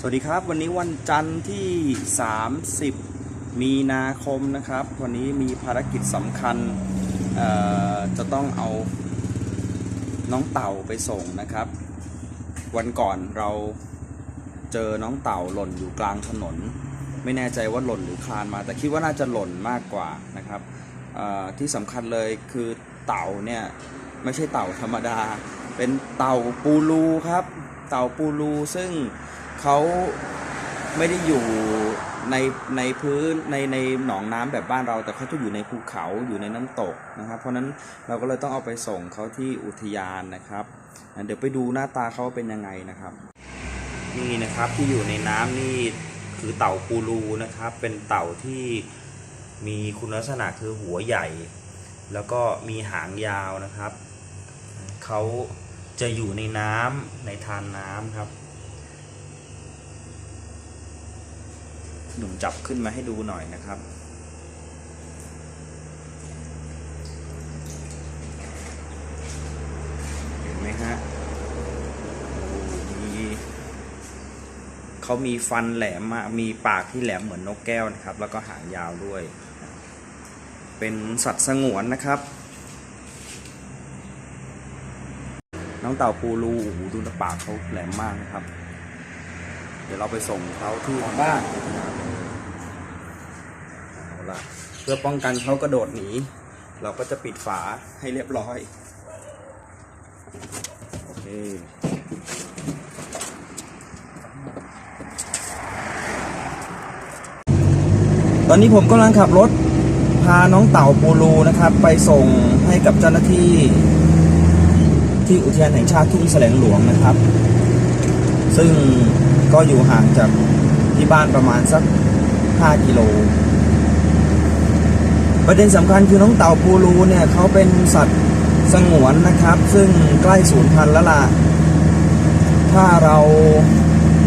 สวัสดีครับ วันนี้วันจันทร์ที่ 30 มีนาคมนะครับ วันนี้มีภารกิจสำคัญจะต้องเอาน้องเต่าไปส่งนะครับ วันก่อนเราเจอน้องเต่าหล่นอยู่กลางถนน ไม่แน่ใจว่าหล่นหรือคลานมา แต่คิดว่าน่าจะหล่นมากกว่านะครับที่สำคัญเลยคือเต่าเนี่ยไม่ใช่เต่าธรรมดา เป็นเต่าปูรูครับ เต่าปูรูซึ่ง เขาไม่ได้อยู่ในในพื้นในในหนองน้ำแบบบ้านเรา แต่เขาจะอยู่ในภูเขาอยู่ในน้ำตกนะครับ เพราะนั้นเราก็เลยต้องเอาไปส่งเขาที่อุทยานนะครับ เดี๋ยวไปดูหน้าตาเขาเป็นยังไงนะครับ นี่นะครับที่อยู่ในน้ำนี่คือเต่าปูรูนะครับ เป็นเต่าที่มีคุณลักษณะคือหัวใหญ่ แล้วก็มีหางยาวนะครับเขาจะอยู่ในน้ำในทานน้ำครับ หนุ่มจับขึ้นมาให้ดูหน่อยนะครับเห็นไหมฮะโอ้มีเขามีฟันแหลมมากมีปากที่แหลมเหมือนนกแก้วนะครับ แล้วก็หางยาวด้วย เป็นสัตว์สงวนนะครับ น้องเต่าปูรูโอ้โหดูปากเขาแหลมมากนะครับเดี๋ยวเราไปส่งเขาที่บ้าน ละเพื่อป้องกันเขากระโดดหนี เราก็จะปิดฝาให้เรียบร้อย โอเคตอนนี้ผมกำลังขับรถพาน้องเต่าปูรูนะครับ ไปส่งให้กับเจ้าหน้าที่ที่อุทยานแห่งชาติทุ่งแสลงหลวงนะครับ ซึ่งก็อยู่ห่างจากที่บ้านประมาณสัก 5 กิโล ประเด็นสำคัญคือน้องเต่าปูรูเนี่ยเขาเป็นสัตว์สงวนนะครับ ซึ่งใกล้สูญพันธุ์แล้วล่ะ ถ้าเรา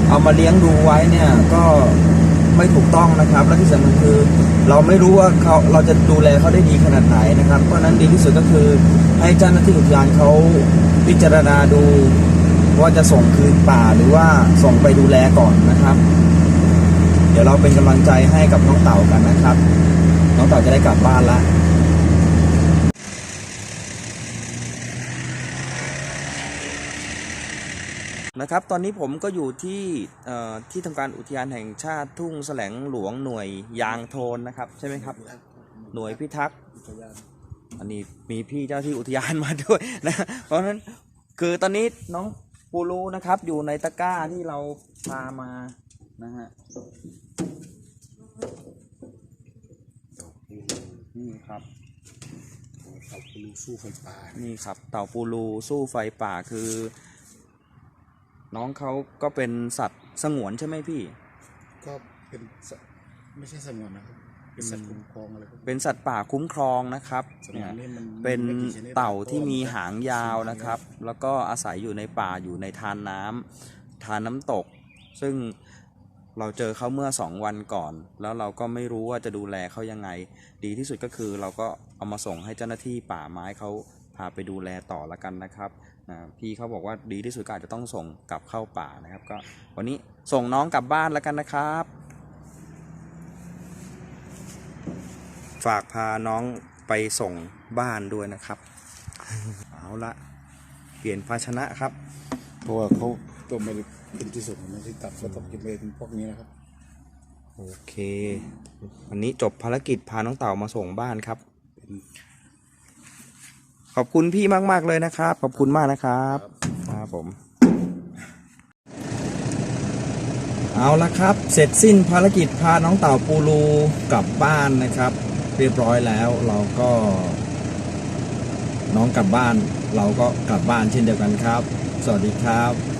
เอามาเลี้ยงดูไว้เนี่ยก็ไม่ถูกต้องนะครับ และที่สำคัญคือเราไม่รู้ว่าเขาเราจะดูแลเขาได้ดีขนาดไหนนะครับ เพราะฉะนั้นดีที่สุดก็คือให้เจ้าหน้าที่อุทยานเขาพิจารณาดูว่าจะส่งคืนป่าหรือว่าส่งไปดูแลก่อนนะครับ เดี๋ยวเราเป็นกำลังใจให้กับน้องเต่ากันนะครับ น้องเต่าจะได้กลับบ้านละนะครับ ตอนนี้ผมก็อยู่ที่ที่ทำการอุทยานแห่งชาติทุ่งแสลงหลวงหน่วยยางโทนนะครับ ใช่ไหมครับ หน่วยพิทักษ์อันนี้มีพี่เจ้าที่อุทยานมาด้วยนะ เพราะฉะนั้นคือตอนนี้น้องปูรูนะครับ อยู่ในตะกร้าที่เราพามานะฮะ นี่ครับเต่าปูรูสู้ไฟป่า นี่ครับ เต่าปูรูสู้ไฟป่าคือ น้องเขาก็เป็นสัตว์สงวนใช่ไหมพี่ ก็เป็นสัตว์ไม่ใช่สงวนนะครับ เป็นสัตว์คุ้มครองอะไรพวกนี้เป็นสัตว์ป่าคุ้มครองนะครับสงเนี่วยนนี่มันเป็นไม่กี่ชนิดเต่าที่มีเพระหางยาวนะครับ แล้วก็อาศัยอยู่ในป่าอยู่ในทานน้ำทานน้ำตก ซึ่ง เราเจอเขาเมื่อสองวันก่อน แล้วเราก็ไม่รู้ว่าจะดูแลเขายังไง ดีที่สุดก็คือเราก็เอามาส่งให้เจ้าหน้าที่ป่าไม้เขาพาไปดูแลต่อละกันนะครับพี่เขาบอกว่าดีที่สุดก็อาจจะต้องส่งกลับเข้าป่านะครับ ก็วันนี้ส่งน้องกลับบ้านแล้วกันนะครับ ฝากพาน้องไปส่งบ้านด้วยนะครับ เอาละเปลี่ยนภาชนะครับ ราะว่าเขาตัวไม่ได้เป็นที่สุดในที่ตัดก็ต้องกินเป็นพวกนี้นะครับ โอเค วันนี้จบภารกิจพาน้องเต่ามาส่งบ้านครับ ขอบคุณพี่มาก ๆ เลยนะครับ ขอบคุณมากนะครับ ครับผม เอาละครับ เสร็จสิ้นภารกิจพาน้องเต่าปูรูกลับบ้านนะครับ เรียบร้อยแล้วเราก็ น้องกลับบ้าน เราก็กลับบ้านเช่นเดียวกันครับ สวัสดีครับ